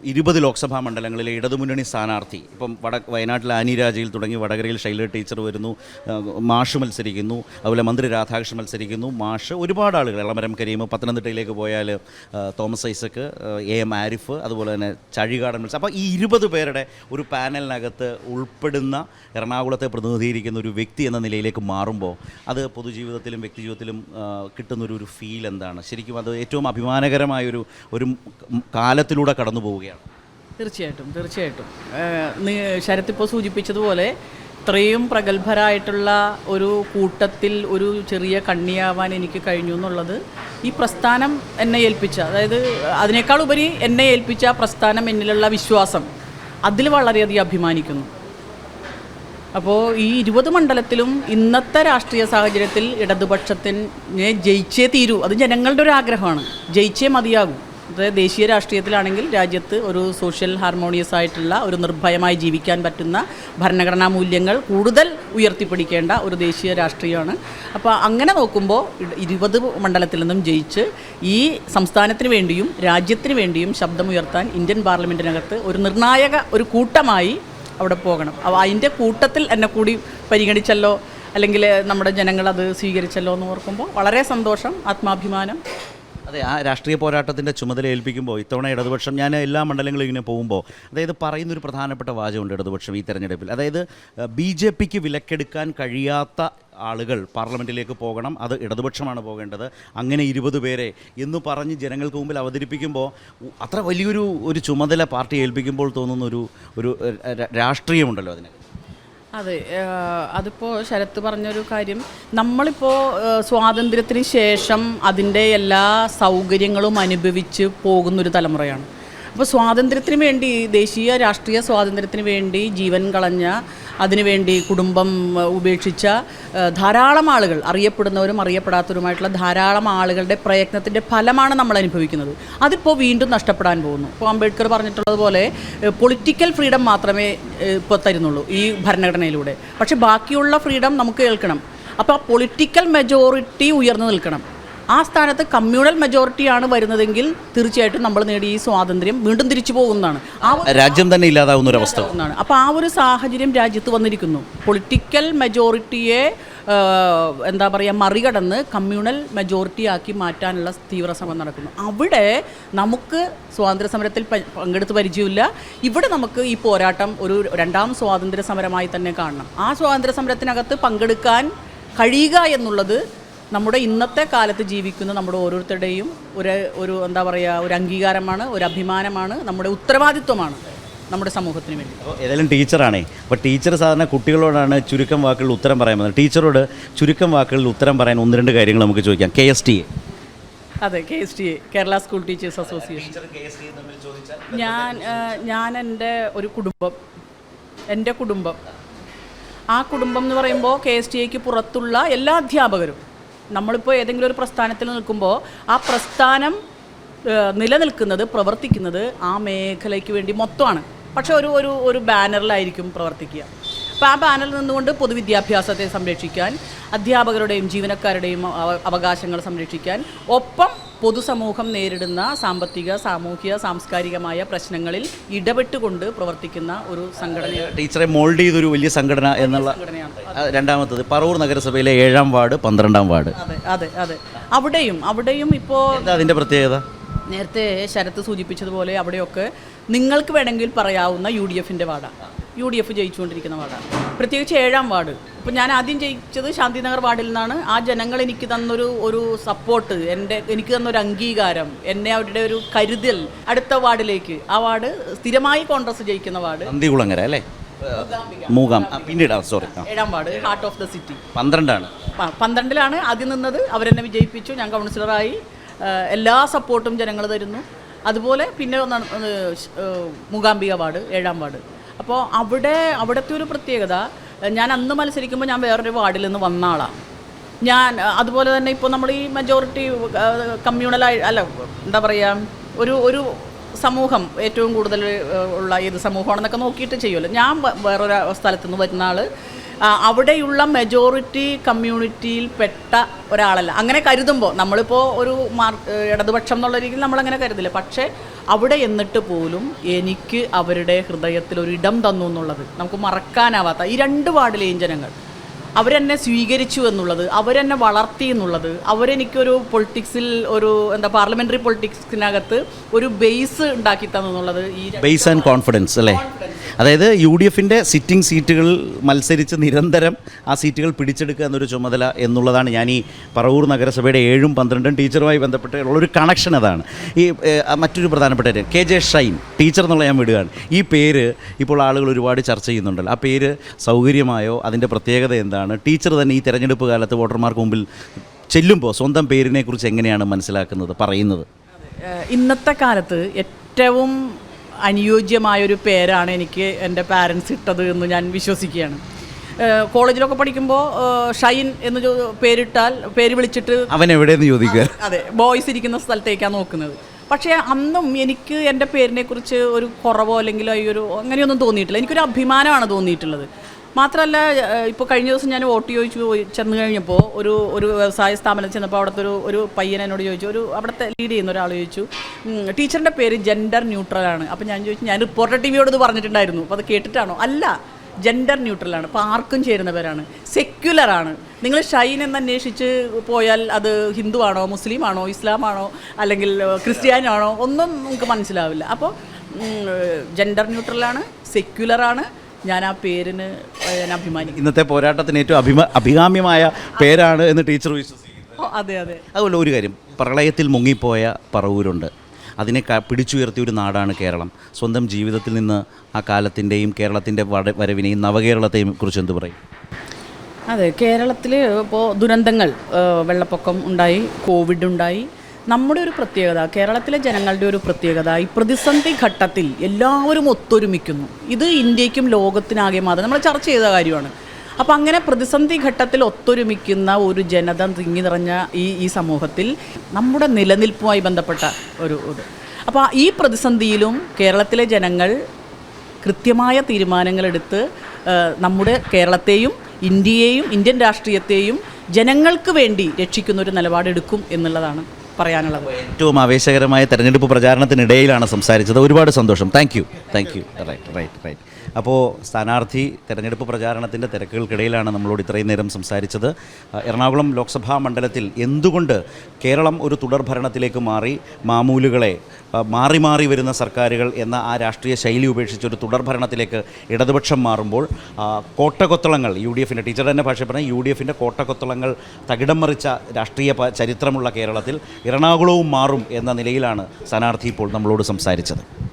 ഇരുപത് ലോക്സഭാ മണ്ഡലങ്ങളിലെ ഇടതുമുന്നണി സ്ഥാനാർത്ഥി ഇപ്പം വട വയനാട്ടിലെ ആനി രാജയിൽ തുടങ്ങി വടകരയിൽ ശൈല ടീച്ചർ വരുന്നു മാഷ് മത്സരിക്കുന്നു അതുപോലെ മന്ത്രി രാധാകൃഷ്ണൻ മത്സരിക്കുന്നു മാഷ് ഒരുപാട് ആളുകൾ എളമരം കരീം പത്തനംതിട്ടയിലേക്ക് പോയാൽ തോമസ് ഐസക്ക് എ എം ആരിഫ് അതുപോലെ തന്നെ ചഴികാടൻ മത്സരം അപ്പോൾ ഈ ഇരുപത് പേരുടെ ഒരു പാനലിനകത്ത് ഉൾപ്പെടുന്ന എറണാകുളത്തെ പ്രതിനിധീകരിക്കുന്ന ഒരു വ്യക്തി എന്ന നിലയിലേക്ക് മാറുമ്പോൾ അത് പൊതുജീവിതത്തിലും വ്യക്തിജീവിതത്തിലും ജീവിതത്തിലും കിട്ടുന്നൊരു ഒരു ഫീൽ എന്താണ്? ശരിക്കും അത് ഏറ്റവും അഭിമാനകരമായൊരു ഒരു കാലത്തിലൂടെ കടന്നു പോവുകയാണ് തീർച്ചയായിട്ടും തീർച്ചയായിട്ടും. ശരത് ഇപ്പോൾ സൂചിപ്പിച്ചതുപോലെ ഇത്രയും പ്രഗത്ഭരായിട്ടുള്ള ഒരു കൂട്ടത്തിൽ ഒരു ചെറിയ കണ്ണിയാവാൻ എനിക്ക് കഴിഞ്ഞു എന്നുള്ളത് ഈ പ്രസ്ഥാനം എന്നെ ഏൽപ്പിച്ച അതായത് അതിനേക്കാൾ ഉപരി എന്നെ ഏൽപ്പിച്ച പ്രസ്ഥാനം എന്നിലുള്ള വിശ്വാസം അതിൽ വളരെയധികം അഭിമാനിക്കുന്നു. അപ്പോൾ ഈ ഇരുപത് മണ്ഡലത്തിലും ഇന്നത്തെ രാഷ്ട്രീയ സാഹചര്യത്തിൽ ഇടതുപക്ഷത്തിനെ ജയിച്ചേ തീരൂ. അത് ജനങ്ങളുടെ ഒരു ആഗ്രഹമാണ്. ജയിച്ചേ മതിയാകൂ. അത് ദേശീയ രാഷ്ട്രീയത്തിലാണെങ്കിൽ രാജ്യത്ത് ഒരു സോഷ്യൽ ഹാർമോണിയസ് ആയിട്ടുള്ള ഒരു നിർഭയമായി ജീവിക്കാൻ പറ്റുന്ന ഭരണഘടനാ മൂല്യങ്ങൾ കൂടുതൽ ഉയർത്തിപ്പിടിക്കേണ്ട ഒരു ദേശീയ രാഷ്ട്രീയമാണ്. അപ്പോൾ അങ്ങനെ നോക്കുമ്പോൾ ഇരുപത് മണ്ഡലത്തിൽ നിന്നും ജയിച്ച് ഈ സംസ്ഥാനത്തിന് വേണ്ടിയും രാജ്യത്തിന് വേണ്ടിയും ശബ്ദമുയർത്താൻ ഇന്ത്യൻ പാർലമെന്റിനകത്ത് ഒരു നിർണായക ഒരു കൂട്ടമായി അവിടെ പോകണം. അപ്പോൾ അതിന്റെ കൂട്ടത്തിൽ എന്നെ കൂടി പരിഗണിച്ചല്ലോ അല്ലെങ്കിൽ നമ്മുടെ ജനങ്ങൾ അത് സ്വീകരിച്ചല്ലോ എന്ന് ഓർക്കുമ്പോൾ വളരെ സന്തോഷം ആത്മാഭിമാനം. അതെ ആ രാഷ്ട്രീയ പോരാട്ടത്തിന്റെ ചുമതല ഏൽപ്പിക്കുമ്പോൾ ഇത്തവണ ഇടതുപക്ഷം ഞാൻ എല്ലാ മണ്ഡലങ്ങളും ഇങ്ങനെ പോകുമ്പോൾ അതായത് പറയുന്നൊരു പ്രധാനപ്പെട്ട വാചകമുണ്ട് ഇടതുപക്ഷം ഈ തെരഞ്ഞെടുപ്പിൽ. അതായത് ബി ജെ പിക്ക് വിലക്കെടുക്കാൻ കഴിയാത്ത ആളുകൾ പാർലമെന്റിലേക്ക് പോകണം അത് ഇടതുപക്ഷമാണ് പോകേണ്ടത് അങ്ങനെ ഇരുപത് പേരെ എന്ന് പറഞ്ഞ് ജനങ്ങൾക്ക് മുമ്പിൽ അവതരിപ്പിക്കുമ്പോൾ അത്ര വലിയൊരു ഒരു ചുമതല പാർട്ടി ഏൽപ്പിക്കുമ്പോൾ തോന്നുന്ന ഒരു ഒരു രാഷ്ട്രീയമുണ്ടല്ലോ അതിന്. അതെ അതിപ്പോൾ ശരത്ത് പറഞ്ഞൊരു കാര്യം. നമ്മളിപ്പോൾ സ്വാതന്ത്ര്യത്തിന് ശേഷം അതിന്റെ എല്ലാ സൗകര്യങ്ങളും അനുഭവിച്ച് പോകുന്നൊരു തലമുറയാണ്. അപ്പോൾ സ്വാതന്ത്ര്യത്തിന് വേണ്ടി ദേശീയ രാഷ്ട്രീയ സ്വാതന്ത്ര്യത്തിന് വേണ്ടി ജീവൻ കളഞ്ഞ അതിനുവേണ്ടി കുടുംബം ഉപേക്ഷിച്ച ധാരാളം ആളുകൾ അറിയപ്പെടുന്നവരും അറിയപ്പെടാത്തവരുമായിട്ടുള്ള ധാരാളം ആളുകളുടെ പ്രയത്നത്തിന്റെ ഫലമാണ് നമ്മൾ അനുഭവിക്കുന്നത്. അതിപ്പോൾ വീണ്ടും നഷ്ടപ്പെടാൻ പോകുന്നു. ഇപ്പോൾ അംബേദ്കർ പറഞ്ഞിട്ടുള്ളതുപോലെ പൊളിറ്റിക്കൽ ഫ്രീഡം മാത്രമേ ഇപ്പോൾ തരുന്നുള്ളൂ ഈ ഭരണഘടനയിലൂടെ. പക്ഷേ ബാക്കിയുള്ള ഫ്രീഡം നമുക്ക് കേൾക്കണം അപ്പോൾ ആ പൊളിറ്റിക്കൽ മെജോറിറ്റി ഉയർന്നു നിൽക്കണം. ആ സ്ഥാനത്ത് കമ്മ്യൂണൽ മെജോറിറ്റിയാണ് വരുന്നതെങ്കിൽ തീർച്ചയായിട്ടും നമ്മൾ നേടിയ ഈ സ്വാതന്ത്ര്യം വീണ്ടും തിരിച്ചു പോകുന്നതാണ്. ആ രാജ്യം തന്നെ ഇല്ലാതാവുന്ന ഒരു അവസ്ഥ. ഒന്നാണ് അപ്പോൾ ആ ഒരു സാഹചര്യം രാജ്യത്ത് വന്നിരിക്കുന്നു. പൊളിറ്റിക്കൽ മെജോറിറ്റിയെ എന്താ പറയുക മറികടന്ന് കമ്മ്യൂണൽ മെജോറിറ്റി ആക്കി മാറ്റാനുള്ള തീവ്ര ശ്രമം നടക്കുന്നു. അവിടെ നമുക്ക് സ്വാതന്ത്ര്യ സമരത്തിൽ പങ്കെടുത്ത് പരിചയമില്ല. ഇവിടെ നമുക്ക് ഈ പോരാട്ടം ഒരു രണ്ടാം സ്വാതന്ത്ര്യ സമരമായി തന്നെ കാണണം. ആ സ്വാതന്ത്ര്യ സമരത്തിനകത്ത് പങ്കെടുക്കാൻ കഴിയുക എന്നുള്ളത് നമ്മുടെ ഇന്നത്തെ കാലത്ത് ജീവിക്കുന്ന നമ്മുടെ ഓരോരുത്തരുടെയും ഒരു ഒരു എന്താ പറയുക ഒരു അംഗീകാരമാണ് ഒരു അഭിമാനമാണ് നമ്മുടെ ഉത്തരവാദിത്വമാണ് നമ്മുടെ സമൂഹത്തിന് വേണ്ടി. അപ്പോൾ ഏതായാലും ടീച്ചറാണേ. അപ്പോൾ ടീച്ചർ സാധാരണ കുട്ടികളോടാണ് ചുരുക്കം വാക്കുകളിൽ ഉത്തരം പറയാൻ പോകുന്നത്. ടീച്ചറോട് ചുരുക്കം വാക്കുകളിൽ ഉത്തരം പറയാൻ ഒന്ന് രണ്ട് കാര്യങ്ങൾ നമുക്ക് ചോദിക്കാം. K S T A. അതെ K S T A Kerala school teachers association. ഞാൻ ഞാൻ എന്റെ ഒരു കുടുംബം എന്റെ കുടുംബം. ആ കുടുംബം എന്ന് പറയുമ്പോൾ കെ എസ് ടി എക്ക് പുറത്തുള്ള എല്ലാ അധ്യാപകരും നമ്മളിപ്പോൾ ഏതെങ്കിലും ഒരു പ്രസ്ഥാനത്തിൽ നിൽക്കുമ്പോൾ ആ പ്രസ്ഥാനം നിലനിൽക്കുന്നത് പ്രവർത്തിക്കുന്നത് ആ മേഖലയ്ക്ക് വേണ്ടി മൊത്തമാണ്. പക്ഷെ ഒരു ഒരു ഒരു ബാനറിലായിരിക്കും പ്രവർത്തിക്കുക. അപ്പോൾ ആ ബാനറിൽ നിന്നുകൊണ്ട് പൊതുവിദ്യാഭ്യാസത്തെ സംരക്ഷിക്കാൻ അധ്യാപകരുടെയും ജീവനക്കാരുടെയും അവ- അവകാശങ്ങൾ സംരക്ഷിക്കാൻ ഒപ്പം പൊതുസമൂഹം നേരിടുന്ന സാമ്പത്തിക സാമൂഹിക സാംസ്കാരികമായ പ്രശ്നങ്ങളിൽ ഇടപെട്ടുകൊണ്ട് പ്രവർത്തിക്കുന്ന ഒരു സംഘടന ടീച്ചറെ മോൾഡ് ചെയ്തൊരു വലിയ സംഘടന എന്നുള്ള രണ്ടാമത്തത്. പറവൂർ നഗരസഭയിലെ ഏഴാം വാർഡ് പന്ത്രണ്ടാം വാർഡ്. അതെ അതെ അതെ. അവിടെയും അവിടെയും ഇപ്പോൾ അതിന്റെ പ്രത്യേകത? നേരത്തെ ശരത്ത് സൂചിപ്പിച്ചതുപോലെ അവിടെയൊക്കെ നിങ്ങൾക്ക് വേണമെങ്കിൽ പറയാവുന്ന യു ഡി എഫിന്റെ വാർഡാണ് യു ഡി എഫ് ജയിച്ചുകൊണ്ടിരിക്കുന്ന വാർഡാണ് പ്രത്യേകിച്ച് ഏഴാം വാർഡ്. ഇപ്പം ഞാൻ ആദ്യം ജയിച്ചത് ശാന്തിനഗർ വാർഡിൽ നിന്നാണ്. ആ ജനങ്ങൾ എനിക്ക് തന്നൊരു ഒരു സപ്പോർട്ട് എന്റെ എനിക്ക് തന്നൊരു അംഗീകാരം എന്നെ അവരുടെ ഒരു കരുതൽ അടുത്ത വാർഡിലേക്ക്. ആ വാർഡ് സ്ഥിരമായി കോൺഗ്രസ് ജയിക്കുന്ന വാർഡ്. നന്ദികുളങ്ങര അല്ലേ? മൂകാം ആ, പിന്നീട് സോറി ഏഴാം ward heart of the city പന്ത്രണ്ടാണ്. പന്ത്രണ്ടിലാണ് ആദ്യം നിന്നത്. അവരെന്നെ വിജയിപ്പിച്ചു. ഞാൻ കൗൺസിലറായി. എല്ലാ സപ്പോർട്ടും ജനങ്ങൾ തരുന്നു. അതുപോലെ പിന്നെ മൂകാംബിക വാർഡ് ഏഴാം വാർഡ്. അപ്പോൾ അവിടെ അവിടുത്തെ ഒരു പ്രത്യേകത ഞാൻ അന്ന് മത്സരിക്കുമ്പോൾ ഞാൻ വേറൊരു വാർഡിൽ നിന്ന് വന്ന ആളാണ് ഞാൻ അതുപോലെ തന്നെ ഇപ്പോൾ നമ്മൾ ഈ മെജോറിറ്റി കമ്മ്യൂണലായി അല്ല എന്താ പറയുക ഒരു ഒരു സമൂഹം ഏറ്റവും കൂടുതൽ ഉള്ള ഏത് സമൂഹമാണെന്നൊക്കെ നോക്കിയിട്ട് ചെയ്യുമല്ലോ. ഞാൻ വേറൊരു സ്ഥലത്ത് നിന്ന് വരുന്ന ആൾ അവിടെയുള്ള മെജോറിറ്റി കമ്മ്യൂണിറ്റിയിൽ പെട്ട ഒരാളല്ല. അങ്ങനെ കരുതുമ്പോൾ നമ്മളിപ്പോൾ ഒരു മാർ ഇടതുപക്ഷം എന്നുള്ള രീതിയിൽ നമ്മളങ്ങനെ കരുതില്ല. പക്ഷേ അവിടെ എന്നിട്ട് പോലും എനിക്ക് അവരുടെ ഹൃദയത്തിൽ ഒരു ഇടം തന്നു എന്നുള്ളത് നമുക്ക് മറക്കാനാവാത്ത ഈ രണ്ട് വാർഡിലെയും ജനങ്ങൾ. അവരെന്നെ സ്വീകരിച്ചു എന്നുള്ളത് അവരെന്നെ വളർത്തി എന്നുള്ളത് അവരെനിക്കൊരു പൊളിറ്റിക്സിൽ ഒരു എന്താ പാർലമെന്ററി പൊളിറ്റിക്സിനകത്ത് ഒരു ബേസ് ഉണ്ടാക്കി തന്നു എന്നുള്ളത് ഈ ബേസ് ആൻഡ് കോൺഫിഡൻസ് അല്ലേ? അതായത് യു ഡി എഫിന്റെ സിറ്റിംഗ് സീറ്റുകൾ മത്സരിച്ച് നിരന്തരം ആ സീറ്റുകൾ പിടിച്ചെടുക്കുക എന്നൊരു ചുമതല എന്നുള്ളതാണ് ഞാൻ ഈ പറവൂർ നഗരസഭയുടെ ഏഴും പന്ത്രണ്ടും ടീച്ചറുമായി ബന്ധപ്പെട്ട് ഉള്ളൊരു കണക്ഷൻ അതാണ്. ഈ മറ്റൊരു പ്രധാനപ്പെട്ട കാര്യം കെ ജെ ഷൈൻ ടീച്ചർ എന്നുള്ള ഞാൻ വിടുകയാണ്. ഈ പേര് ഇപ്പോൾ ആളുകൾ ഒരുപാട് ചർച്ച ചെയ്യുന്നുണ്ടല്ലോ. ആ പേര് സൗകര്യമായോ? അതിന്റെ പ്രത്യേകത എന്താണ്? ടീച്ചർ തന്നെ ഈ തെരഞ്ഞെടുപ്പ് കാലത്ത് വോട്ടർമാർക്ക് മുമ്പിൽ ചെല്ലുമ്പോൾ സ്വന്തം പേരിനെക്കുറിച്ച് എങ്ങനെയാണ് മനസ്സിലാക്കുന്നത് പറയുന്നത്? ഇന്നത്തെ കാലത്ത് ഏറ്റവും അനുയോജ്യമായൊരു പേരാണ് എനിക്ക് എന്റെ പാരൻസ് ഇട്ടത് എന്ന് ഞാൻ വിശ്വസിക്കുകയാണ്. കോളേജിലൊക്കെ പഠിക്കുമ്പോൾ ഷൈൻ എന്ന് പേരിട്ടാൽ പേര് വിളിച്ചിട്ട് അവൻ എവിടെയെന്ന് ചോദിക്കുക? അതെ ബോയ്സ് ഇരിക്കുന്ന സ്ഥലത്തേക്കാണ് നോക്കുന്നത്. പക്ഷേ അന്നും എനിക്ക് എന്റെ പേരിനെക്കുറിച്ച് ഒരു കുറവോ അല്ലെങ്കിൽ ഈ ഒരു അങ്ങനെയൊന്നും തോന്നിയിട്ടില്ല. എനിക്കൊരു അഭിമാനമാണ് തോന്നിയിട്ടുള്ളത്. മാത്രമല്ല ഇപ്പോൾ കഴിഞ്ഞ ദിവസം ഞാൻ വോട്ട് ചോദിച്ചു ചെന്ന് കഴിഞ്ഞപ്പോൾ ഒരു ഒരു വ്യവസായ സ്ഥാപനം ചെന്നപ്പോൾ അവിടുത്തെ ഒരു ഒരു പയ്യൻ എന്നോട് ചോദിച്ചു ഒരു അവിടുത്തെ ലീഡ് ചെയ്യുന്ന ഒരാൾ ചോദിച്ചു "ഉം, ടീച്ചറിന്റെ പേര് ജെൻഡർ ന്യൂട്രലാണ് അപ്പോൾ ഞാൻ ചോദിച്ചു ഞാൻ റിപ്പോർട്ടർ ടി വിയോട് ഇത് പറഞ്ഞിട്ടുണ്ടായിരുന്നു. അപ്പോൾ അത് കേട്ടിട്ടാണോ? അല്ല ജെൻഡർ ന്യൂട്രലാണ് അപ്പോൾ ആർക്കും ചേരുന്ന പേരാണ് സെക്യുലർ ആണ്. നിങ്ങൾ ഷൈൻ എന്ന് അന്വേഷിച്ച് പോയാൽ അത് ഹിന്ദു ആണോ മുസ്ലിം ആണോ ഇസ്ലാം ആണോ അല്ലെങ്കിൽ ക്രിസ്ത്യാനാണോ ഒന്നും നിങ്ങൾക്ക് മനസ്സിലാവില്ല. അപ്പോൾ ജെൻഡർ ന്യൂട്രലാണ് സെക്യുലറാണ് ഞാൻ ആ പേരിന് ഞാൻ അഭിമാനിക്കുന്നു. ഇന്നത്തെ പോരാട്ടത്തിന് ഏറ്റവും അഭിമ അഭികാമ്യമായ പേരാണ് എന്ന് ടീച്ചർ വിശ്വസിക്കുന്നു. അതെ അതെ. അതുപോലെ ഒരു കാര്യം പ്രളയത്തിൽ മുങ്ങിപ്പോയ പറവൂരുണ്ട്. അതിനെ പിടിച്ചുയർത്തിയ ഒരു നാടാണ് കേരളം. സ്വന്തം ജീവിതത്തിൽ നിന്ന് ആ കാലത്തിന്റെയും കേരളത്തിന്റെ വട വരവിനെയും നവകേരളത്തെയും കുറിച്ച് എന്ത് പറയും? അതെ കേരളത്തിൽ ഇപ്പോൾ ദുരന്തങ്ങൾ വെള്ളപ്പൊക്കം ഉണ്ടായി കോവിഡ് ഉണ്ടായി. നമ്മുടെ ഒരു പ്രത്യേകത കേരളത്തിലെ ജനങ്ങളുടെ ഒരു പ്രത്യേകത ഈ പ്രതിസന്ധി ഘട്ടത്തിൽ എല്ലാവരും ഒത്തൊരുമിക്കുന്നു. ഇത് ഇന്ത്യക്കും ലോകത്തിനാകെ മാത്രം നമ്മൾ ചർച്ച ചെയ്ത കാര്യമാണ്. അപ്പം അങ്ങനെ പ്രതിസന്ധി ഘട്ടത്തിൽ ഒത്തൊരുമിക്കുന്ന ഒരു ജനത തിങ്ങി നിറഞ്ഞ ഈ ഈ സമൂഹത്തിൽ നമ്മുടെ നിലനിൽപ്പുമായി ബന്ധപ്പെട്ട ഒരു ഇത്. അപ്പോൾ ഈ പ്രതിസന്ധിയിലും കേരളത്തിലെ ജനങ്ങൾ കൃത്യമായ തീരുമാനങ്ങളെടുത്ത് നമ്മുടെ കേരളത്തെയും ഇന്ത്യയെയും ഇന്ത്യൻ രാഷ്ട്രീയത്തെയും ജനങ്ങൾക്ക് വേണ്ടി രക്ഷിക്കുന്ന ഒരു നിലപാടെടുക്കും എന്നുള്ളതാണ് പറയാനുള്ളത്. ഏറ്റവും ആവേശകരമായ തെരഞ്ഞെടുപ്പ് പ്രചാരണത്തിനിടയിലാണ് സംസാരിച്ചത്. ഒരുപാട് സന്തോഷം. Thank you thank you right right right അപ്പോൾ സ്ഥാനാർത്ഥി തെരഞ്ഞെടുപ്പ് പ്രചാരണത്തിന്റെ തിരക്കുകൾക്കിടയിലാണ് നമ്മളോട് ഇത്രയും നേരം സംസാരിച്ചത്. എറണാകുളം ലോക്സഭാ മണ്ഡലത്തിൽ എന്തുകൊണ്ട് കേരളം ഒരു തുടർ ഭരണത്തിലേക്ക് മാറി മാമൂലുകളെ മാറി മാറി വരുന്ന സർക്കാരുകൾ എന്ന ആ രാഷ്ട്രീയ ശൈലി ഉപേക്ഷിച്ച് ഒരു തുടർ ഭരണത്തിലേക്ക് ഇടതുപക്ഷം മാറുമ്പോൾ കോട്ടകൊത്തളങ്ങൾ യു ഡി എഫിന്റെ ടീച്ചർ തന്നെ ഭാഷ പറഞ്ഞാൽ യു ഡി എഫിന്റെ കോട്ടകൊത്തളങ്ങൾ തകിടം മറിച്ച രാഷ്ട്രീയ ചരിത്രമുള്ള കേരളത്തിൽ എറണാകുളവും മാറും എന്ന നിലയിലാണ് സ്ഥാനാർത്ഥി ഇപ്പോൾ നമ്മളോട് സംസാരിച്ചത്.